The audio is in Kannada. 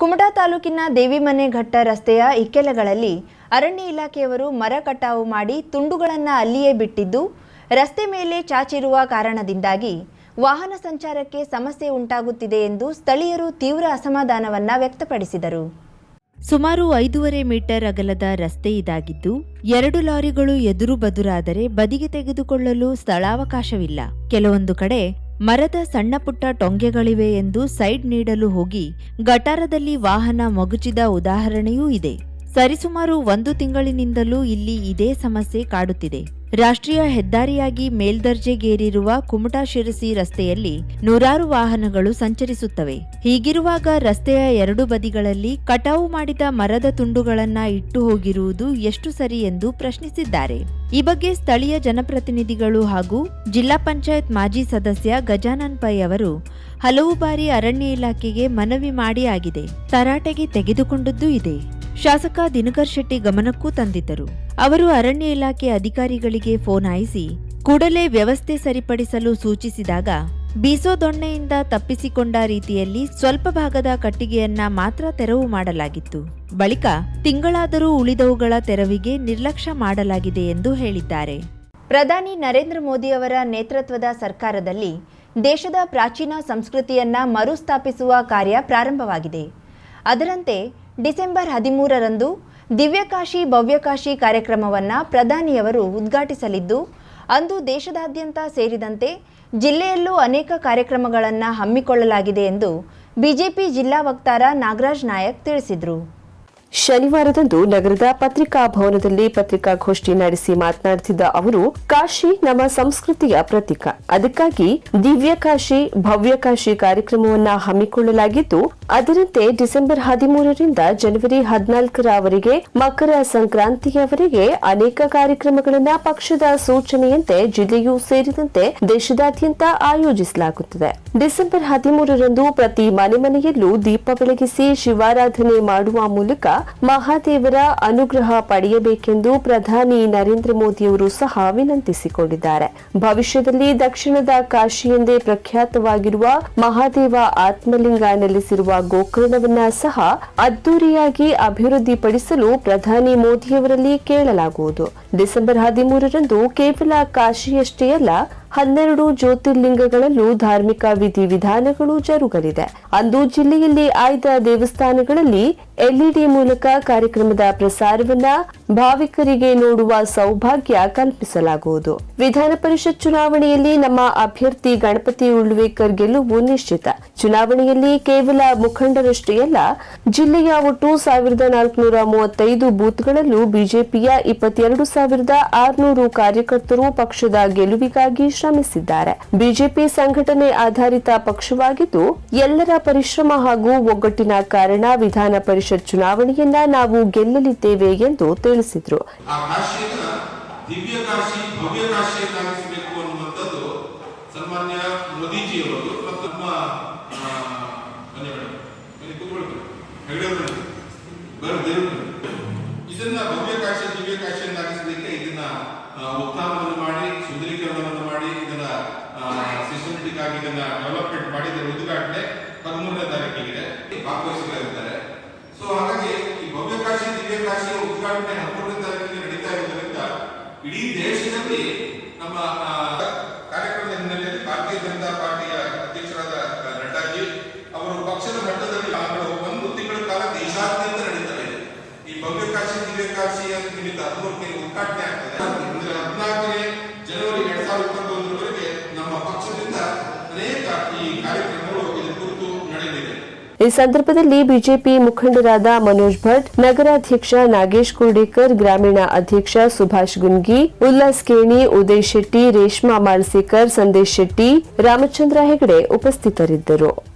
ಕುಮಟಾ ತಾಲೂಕಿನ ದೇವಿಮನೆ ಘಟ್ಟ ರಸ್ತೆಯ ಇಕ್ಕೆಲಗಳಲ್ಲಿ ಅರಣ್ಯ ಇಲಾಖೆಯವರು ಮರ ಕಟಾವು ಮಾಡಿ ತುಂಡುಗಳನ್ನು ಅಲ್ಲಿಯೇ ಬಿಟ್ಟಿದ್ದು, ರಸ್ತೆ ಮೇಲೆ ಚಾಚಿರುವ ಕಾರಣದಿಂದಾಗಿ ವಾಹನ ಸಂಚಾರಕ್ಕೆ ಸಮಸ್ಯೆ ಉಂಟಾಗುತ್ತಿದೆ ಎಂದು ಸ್ಥಳೀಯರು ತೀವ್ರ ಅಸಮಾಧಾನವನ್ನು ವ್ಯಕ್ತಪಡಿಸಿದರು. ಸುಮಾರು ಐದೂವರೆ ಮೀಟರ್ ಅಗಲದ ರಸ್ತೆ ಇದಾಗಿದ್ದು, ಎರಡು ಲಾರಿಗಳು ಎದುರು ಬದುರಾದರೆ ಬದಿಗೆ ತೆಗೆದುಕೊಳ್ಳಲು ಸ್ಥಳಾವಕಾಶವಿಲ್ಲ. ಕೆಲವೊಂದು ಕಡೆ ಮರದ ಸಣ್ಣ ಪುಟ್ಟ ಟೊಂಗೆಗಳಿವೆ ಎಂದು ಸೈಡ್ ನೀಡಲು ಹೋಗಿ ಗಟಾರದಲ್ಲಿ ವಾಹನ ಮಗುಚಿದ ಉದಾಹರಣೆಯೂ ಇದೆ. ಸರಿಸುಮಾರು ಒಂದು ತಿಂಗಳಿನಿಂದಲೂ ಇಲ್ಲಿ ಇದೇ ಸಮಸ್ಯೆ ಕಾಡುತ್ತಿದೆ. ರಾಷ್ಟ್ರೀಯ ಹೆದ್ದಾರಿಯಾಗಿ ಮೇಲ್ದರ್ಜೆಗೇರಿರುವ ಕುಮಟಾ ಶಿರಸಿ ರಸ್ತೆಯಲ್ಲಿ ನೂರಾರು ವಾಹನಗಳು ಸಂಚರಿಸುತ್ತವೆ. ಹೀಗಿರುವಾಗ ರಸ್ತೆಯ ಎರಡು ಬದಿಗಳಲ್ಲಿ ಕಟಾವು ಮಾಡಿದ ಮರದ ತುಂಡುಗಳನ್ನ ಇಟ್ಟು ಹೋಗಿರುವುದು ಎಷ್ಟು ಸರಿ ಎಂದು ಪ್ರಶ್ನಿಸಿದ್ದಾರೆ. ಈ ಬಗ್ಗೆ ಸ್ಥಳೀಯ ಜನಪ್ರತಿನಿಧಿಗಳು ಹಾಗೂ ಜಿಲ್ಲಾ ಪಂಚಾಯತ್ ಮಾಜಿ ಸದಸ್ಯ ಗಜಾನನ್ ಪೈ ಅವರು ಹಲವು ಬಾರಿ ಅರಣ್ಯ ಇಲಾಖೆಗೆ ಮನವಿ ಮಾಡಿ ಆಗಿದೆ. ತರಾಟೆಗೆ ತೆಗೆದುಕೊಂಡದ್ದು ಇದೆ. ಶಾಸಕ ದಿನಕರ್ ಶೆಟ್ಟಿ ಗಮನಕ್ಕೂ ತಂದಿದ್ದರು. ಅವರು ಅರಣ್ಯ ಇಲಾಖೆ ಅಧಿಕಾರಿಗಳಿಗೆ ಫೋನ್ ಹಾಯಿಸಿ, ಕೂಡಲೇ ವ್ಯವಸ್ಥೆ ಸರಿಪಡಿಸಲು ಸೂಚಿಸಿದಾಗ, ಬೀಸೋ ದೊಣ್ಣೆಯಿಂದ ತಪ್ಪಿಸಿಕೊಂಡ ರೀತಿಯಲ್ಲಿ ಸ್ವಲ್ಪ ಭಾಗದ ಕಟ್ಟಿಗೆಯನ್ನ ಮಾತ್ರ ತೆರವು ಮಾಡಲಾಗಿತ್ತು. ಬಳಿಕ ತಿಂಗಳಾದರೂ ಉಳಿದವುಗಳ ತೆರವಿಗೆ ನಿರ್ಲಕ್ಷ್ಯ ಮಾಡಲಾಗಿದೆ ಎಂದು ಹೇಳಿದ್ದಾರೆ. ಪ್ರಧಾನಿ ನರೇಂದ್ರ ಮೋದಿ ಅವರ ನೇತೃತ್ವದ ಸರ್ಕಾರದಲ್ಲಿ ದೇಶದ ಪ್ರಾಚೀನ ಸಂಸ್ಕೃತಿಯನ್ನ ಮರುಸ್ಥಾಪಿಸುವ ಕಾರ್ಯ ಪ್ರಾರಂಭವಾಗಿದೆ. ಅದರಂತೆ ಡಿಸೆಂಬರ್ ಹದಿಮೂರರಂದು ದಿವ್ಯಕಾಶಿ ಭವ್ಯಕಾಶಿ ಕಾರ್ಯಕ್ರಮವನ್ನು ಪ್ರಧಾನಿಯವರು ಉದ್ಘಾಟಿಸಲಿದ್ದು, ಅಂದು ದೇಶದಾದ್ಯಂತ ಸೇರಿದಂತೆ ಜಿಲ್ಲೆಯಲ್ಲೂ ಅನೇಕ ಕಾರ್ಯಕ್ರಮಗಳನ್ನು ಹಮ್ಮಿಕೊಳ್ಳಲಾಗಿದೆ ಎಂದು ಬಿಜೆಪಿ ಜಿಲ್ಲಾ ವಕ್ತಾರ ನಾಗರಾಜ್ ನಾಯಕ್ ತಿಳಿಸಿದರು. ಶನಿವಾರದಂದು ನಗರದ ಪತ್ರಿಕಾ ಭವನದಲ್ಲಿ ಪತ್ರಿಕಾಗೋಷ್ಠಿ ನಡೆಸಿ ಮಾತನಾಡುತ್ತಿದ್ದ ಅವರು, ಕಾಶಿ ನಮ್ಮ ಸಂಸ್ಕೃತಿಯ ಪ್ರತೀಕ. ಅದಕ್ಕಾಗಿ ದಿವ್ಯ ಕಾಶಿ, ಭವ್ಯ ಕಾಶಿ ಕಾರ್ಯಕ್ರಮವನ್ನ ಹಮ್ಮಿಕೊಳ್ಳಲಾಗಿದ್ದು, ಅದರಂತೆ ಡಿಸೆಂಬರ್ ಹದಿಮೂರರಿಂದ ಜನವರಿ ಹದಿನಾಲ್ಕರವರೆಗೆ ಮಕರ ಸಂಕ್ರಾಂತಿಯವರೆಗೆ ಅನೇಕ ಕಾರ್ಯಕ್ರಮಗಳನ್ನ ಪಕ್ಷದ ಸೂಚನೆಯಂತೆ ಜಿಲ್ಲೆಯೂ ಸೇರಿದಂತೆ ದೇಶದಾದ್ಯಂತ ಆಯೋಜಿಸಲಾಗುತ್ತದೆ. ಡಿಸೆಂಬರ್ ಹದಿಮೂರರಂದು ಪ್ರತಿ ಮನೆ ಮನೆಯಲ್ಲೂ ದೀಪ ಬೆಳಗಿಸಿ ಶಿವಾರಾಧನೆ ಮಾಡುವ ಮೂಲಕ ಮಹಾದೇವರ ಅನುಗ್ರಹ ಪಡೆಯಬೇಕೆಂದು ಪ್ರಧಾನಿ ನರೇಂದ್ರ ಮೋದಿಯವರು ಸಹ ವಿನಂತಿಸಿಕೊಂಡಿದ್ದಾರೆ. ಭವಿಷ್ಯದಲ್ಲಿ ದಕ್ಷಿಣದ ಕಾಶಿ ಎಂದೇ ಪ್ರಖ್ಯಾತವಾಗಿರುವ ಮಹಾದೇವ ಆತ್ಮಲಿಂಗ ನೆಲೆಸಿರುವ ಗೋಕರ್ಣವನ್ನ ಸಹ ಅದ್ದೂರಿಯಾಗಿ ಅಭಿವೃದ್ಧಿಪಡಿಸಲು ಪ್ರಧಾನಿ ಮೋದಿಯವರಲ್ಲಿ ಕೇಳಲಾಗುವುದು. ಡಿಸೆಂಬರ್ ಹದಿಮೂರರಂದು ಕೇವಲ ಕಾಶಿಯಷ್ಟೇ ಅಲ್ಲ ಹನ್ನೆರಡು ಜ್ಯೋತಿರ್ಲಿಂಗಗಳಲ್ಲೂ ಧಾರ್ಮಿಕ ವಿಧಿವಿಧಾನಗಳು ಜರುಗಲಿದೆ. ಅಂದು ಜಿಲ್ಲೆಯಲ್ಲಿ ಆಯ್ದ ದೇವಸ್ಥಾನಗಳಲ್ಲಿ ಎಲ್ಇಡಿ ಮೂಲಕ ಕಾರ್ಯಕ್ರಮದ ಪ್ರಸಾರವನ್ನ ಭಾವಿಕರಿಗೆ ನೋಡುವ ಸೌಭಾಗ್ಯ ಕಲ್ಪಿಸಲಾಗುವುದು. ವಿಧಾನ ಪರಿಷತ್ ಚುನಾವಣೆಯಲ್ಲಿ ನಮ್ಮ ಅಭ್ಯರ್ಥಿ ಗಣಪತಿ ಉಳ್ವೇಕರ್ ಗೆಲುವು ನಿಶ್ಚಿತ. ಚುನಾವಣೆಯಲ್ಲಿ ಕೇವಲ ಮುಖಂಡರಷ್ಟೇ ಅಲ್ಲ, ಜಿಲ್ಲೆಯ ಒಟ್ಟು ಸಾವಿರದ ನಾಲ್ಕುನೂರ ಮೂವತ್ತೈದು ಬೂತ್ಗಳಲ್ಲೂ ಬಿಜೆಪಿಯ ಇಪ್ಪತ್ತೆರಡು ಸಾವಿರದ ಆರುನೂರು ಕಾರ್ಯಕರ್ತರು ಪಕ್ಷದ ಗೆಲುವಿಗಾಗಿ ಬಿಜೆಪಿ ಸಂಘಟನೆ ಆಧಾರಿತ ಪಕ್ಷವಾಗಿದ್ದು, ಎಲ್ಲರ ಪರಿಶ್ರಮ ಹಾಗೂ ಒಗ್ಗಟ್ಟಿನ ಕಾರಣ ವಿಧಾನ ಪರಿಷತ್ ಚುನಾವಣೆಯನ್ನ ನಾವು ಗೆಲ್ಲಲಿದ್ದೇವೆ ಎಂದು ತಿಳಿಸಿದರು. ಆ ಕಾಶಿಯನ್ನ ದಿವ್ಯ ಇದನ್ನ ಭವ್ಯ ಕಾಶಿಯನ್ನಾಗಿಸಬೇಕು ಅನ್ನುವಂಥದ್ದು ಸನ್ಮಾನ್ಯ ಮೋದಿಜಿಯವರು ಮತ್ತು ನಮ್ಮ ಆ, ಬನ್ನಿ ಮೇಡಮ್ ಬನ್ನಿ ಕೂತ್ಕೊಳ್ಬೇಕು ಹೆಗಡೆ ಅವರು ಬನ್ನಿ. ಬರ್ ದೇವ್ರು ಬನ್ನಿ. ಇದನ್ನ ಭವ್ಯ ಕಾಶಿ ದಿವ್ಯ ಕಾಶಿಯನ್ನಾಗಿಸಲಿಕ್ಕೆ ಇದನ್ನ ಆ, ಉತ್ಥಾನವನ್ನು ಮಾಡಿ ಸುಂದರೀಕರಣವನ್ನು ಮಾಡಿ ಇದನ್ನ ಸಿಸ್ಟಮೆಟಿಕ್ ಆಗಿ ಇದನ್ನ ಡೆವಲಪ್ಮೆಂಟ್ ಮಾಡಿ ಇದರ ಉದ್ಘಾಟನೆ ಹದಿಮೂರನೇ ತಾರೀಕಿಗೆ ಭಾಗವಹಿಸಲಿದ್ದಾರೆ ಸೊ ಹಾಗಾಗಿ ಈ ಭವ್ಯ ಕಾಶಿ ದಿವ್ಯ ಕಾಶಿಯ ಉದ್ಘಾಟನೆ ಹದಿಮೂರನೇ ತಾರೀಕಿಗೆ ನಡೀತಾ ಇರುವುದರಿಂದ ಇಡೀ ದೇಶದಲ್ಲಿ ನಮ್ಮ ಕಾರ್ಯಕ್ರಮದ ಹಿನ್ನೆಲೆಯಲ್ಲಿ ಭಾರತೀಯ ಜನತಾ ಪಾರ್ಟಿಯ ಅಧ್ಯಕ್ಷರಾದ ನಡ್ಡಾಜಿ ಅವರು ಪಕ್ಷದ ಮಟ್ಟದಲ್ಲಿ ಒಂದು ತಿಂಗಳ ಕಾಲ ದೇಶಾದ್ಯಂತ ನಡೀತಾರೆ. ಈ ಭವ್ಯ ಕಾಶಿ ದಿವ್ಯ ಕಾಶಿಯ ನಿಮಿತ್ತ ಹದಿಮೂರನೇ ಉದ್ಘಾಟನೆ ಆಗ್ತದೆ ಅಂದ್ರೆ ಹದಿನಾಲ್ಕನೇ ಜನವರಿ ಎರಡ್ ಸಾವಿರದ ಇಪ್ಪತ್ತೊಂದರವರೆಗೆ ನಮ್ಮ ಪಕ್ಷದಿಂದ ಅನೇಕ ಈ ಕಾರ್ಯಕ್ರಮಗಳು ಇದರ ಕುರಿತು ನಡೆಯಲಿದೆ ಈ ಸಂದರ್ಭದಲ್ಲಿ ಬಿಜೆಪಿ ಮುಖಂಡರಾದ ಮನೋಜ್ ಭಟ್, ನಗರಾಧ್ಯಕ್ಷ ನಾಗೇಶ್ ಕುರ್ಡೇಕರ್, ಗ್ರಾಮೀಣ ಅಧ್ಯಕ್ಷ ಸುಭಾಷ್ ಗುನ್ಗಿ, ಉಲ್ಲಾಸ್ ಕೇಣಿ, ಉದಯ್ ಶೆಟ್ಟಿ, ರೇಷ್ಮಾ ಮಾಳ್ಸೇಕರ್ ಸಂದೇಶ್ ಶೆಟ್ಟಿ, ರಾಮಚಂದ್ರ ಹೆಗಡೆ ಉಪಸ್ಥಿತರಿದ್ದರು.